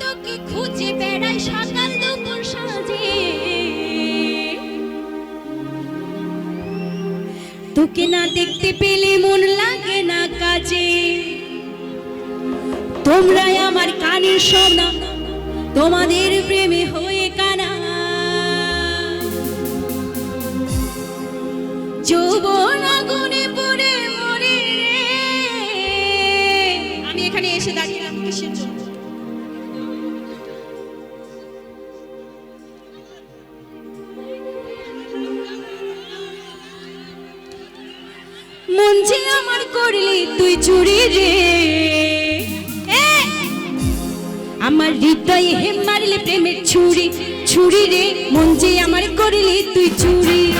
তোকে খুঁজে না দেখতে পেলে মন লাগে না কাজে। তোমরাই আমার কানের সোনা তোমাদের প্রেমে হয়ে কানা। মন যে আমার করলি তুই চুরি রে! আমার হৃদয়ে হে মারলে প্রেমের ছুরি ছুরি রে। মন যে আমার করলি তুই চুরি।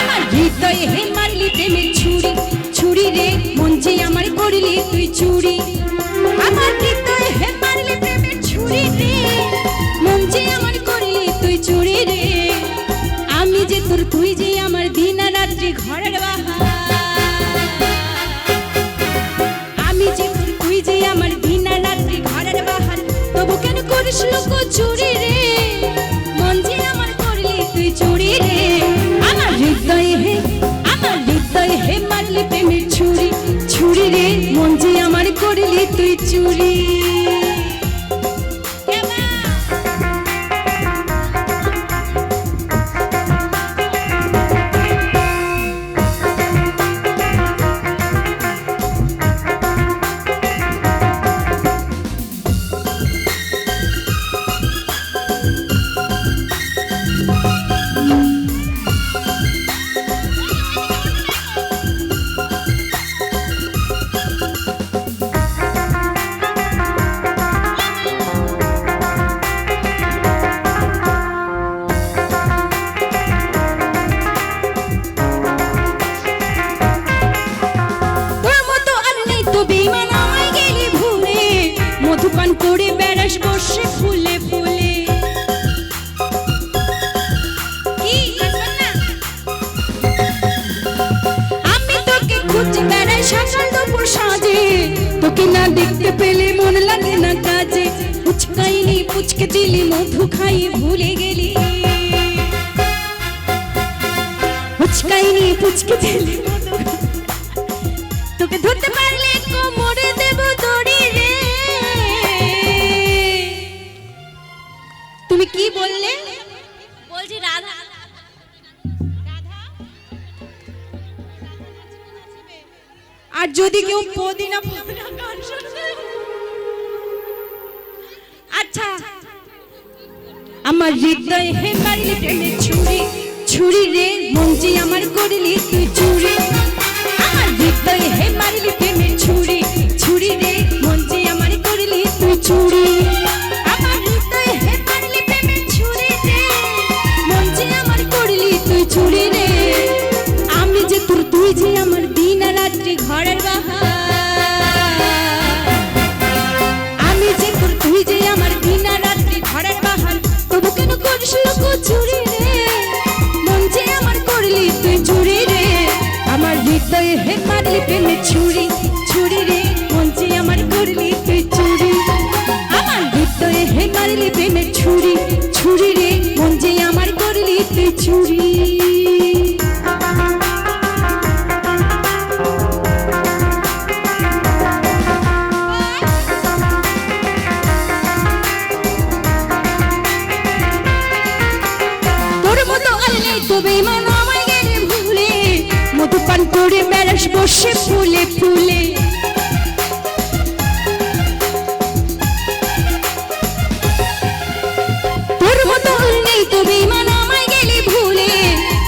আমার হৃদয়ে হে মারলি প্রেমের ছুরি ছুরি রে। মন যে আমার করলি তুই চুরি। চুরি রে আমার হৃদয়ে হে আমার হৃদয়ে হে মারলি প্রেমের ছুরি ছুরি রে মন যে আমার করলি তুই চুরি খুঁজে বেড়াই সকাল দুপুর সাজে। তোকে না দেখতে পেলে মন লাগে না কাজে। উচকাইনি পুচকে দিলি, মধু খাই ভুলে গেলি। উচকাইনি পুচকে দিলি তোকে ধরতে পারলে কোমরে আর যদি কেউ পদিনা পদিনা গান শুনতে আচ্ছা। আমার হৃদয় হে মারলি প্রেমের ছুরি ছুরি রে মঞ্জি আমার করলি তুই চুরি। আমার হৃদয় হে মারলি প্রেমের রাত্রি বাহান তবু কেন করিস লোক চুরি রে? মন যে আমার করলি তুই চুরি রে। আমার হৃদয়ে হে মারলি পেলে ছুরি। বসে ফুলে ফুলে।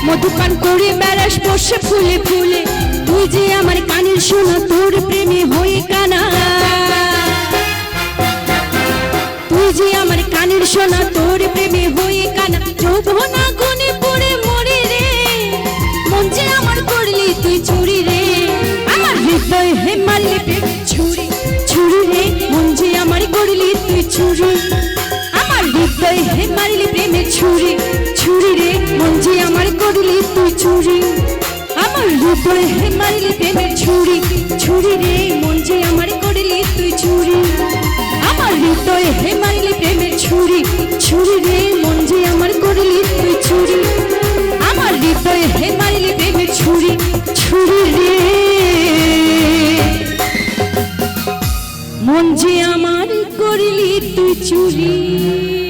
মধুপান করে বেড়াস, বসে ফুলে ফুলে। তুই যে আমার কানের শোনা তোর প্রেমে হয়ে কানা। তুই যে আমার কানের সোনা তোর প্রেমে হয়ে কানা। চুরি আমার হৃদয় হে মারিলি প্রেমের ছুরি। ছুরি রে, মন যে আমার করলি তুই ছুরি। আমার হৃদয় হে মারিলি প্রেমের ছুরি। ছুরি রে, মন যে আমার করলি তুই ছুরি। আমার হৃদয় হে মারলি ছুরি। ছুরি রে মন যে আমার করিলি তুই চুরি।